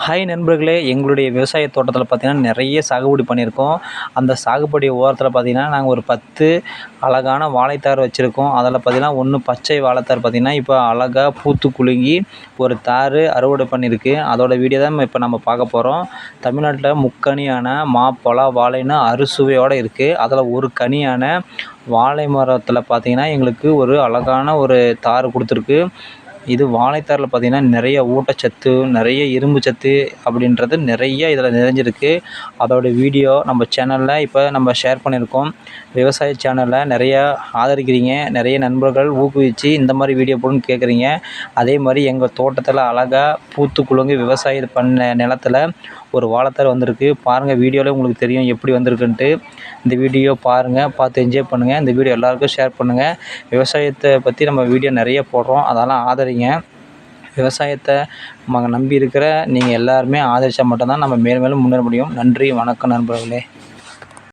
Hi நண்பர்களே எங்களுடைய விவசாய தோட்டத்தில் பார்த்திங்கன்னா நிறைய சாகுபடி பண்ணியிருக்கோம். அந்த சாகுபடி ஓரத்தில் பார்த்திங்கன்னா நாங்கள் ஒரு பத்து அழகான வாழைத்தார் வச்சுருக்கோம். அதில் பார்த்திங்கன்னா ஒன்று பச்சை வாழைத்தார் பார்த்திங்கன்னா இப்போ அழகாக பூத்து குலுங்கி ஒரு தார் அறுவடை பண்ணியிருக்கு. அதோட வீடியோ தான் இப்போ நம்ம பார்க்க போகிறோம் தமிழ்நாட்டில் முக்கனியான மா வாழைன்னு அறுசுவையோடு இருக்குது அதில் ஒரு கனியான வாழை மரத்தில் பார்த்திங்கன்னா எங்களுக்கு ஒரு அழகான ஒரு தார் கொடுத்துருக்கு. இது வாழைத்தாரில் பார்த்திங்கன்னா நிறைய ஊட்டச்சத்து நிறைய இரும்பு சத்து அப்படின்றது நிறைய இதில் நிறைஞ்சிருக்கு. அதோட வீடியோ நம்ம சேனலில் இப்போ நம்ம ஷேர் பண்ணியிருக்கோம். விவசாய சேனலில் நிறையா ஆதரிக்கிறீங்க நிறைய நண்பர்கள் ஊக்குவித்து இந்த மாதிரி வீடியோ போடுன்னு கேட்குறீங்க. அதே மாதிரி எங்கள் தோட்டத்தில் அழகாக பூத்து குலுங்கி விவசாயம் பண்ண நிலத்துல ஒரு வாழைத்தார் வந்திருக்கு. பாருங்கள் வீடியோவில் உங்களுக்கு தெரியும் எப்படி வந்திருக்குன்ட்டு. இந்த வீடியோ பாருங்கள் பார்த்து என்ஜாய் பண்ணுங்கள் இந்த வீடியோ எல்லாருக்கும் ஷேர் பண்ணுங்கள் விவசாயத்தை பற்றி நம்ம வீடியோ நிறைய போடுறோம். அதெல்லாம் ஆதரி ஆதரிங்க விவசாயத்தை நம்ம நம்பி இருக்கிற நீங்கள் எல்லாருமே ஆதரித்தா மட்டும்தான் நம்ம மேலும் மேலும் முன்னேற முடியும். நன்றி வணக்கம் நண்பர்களே.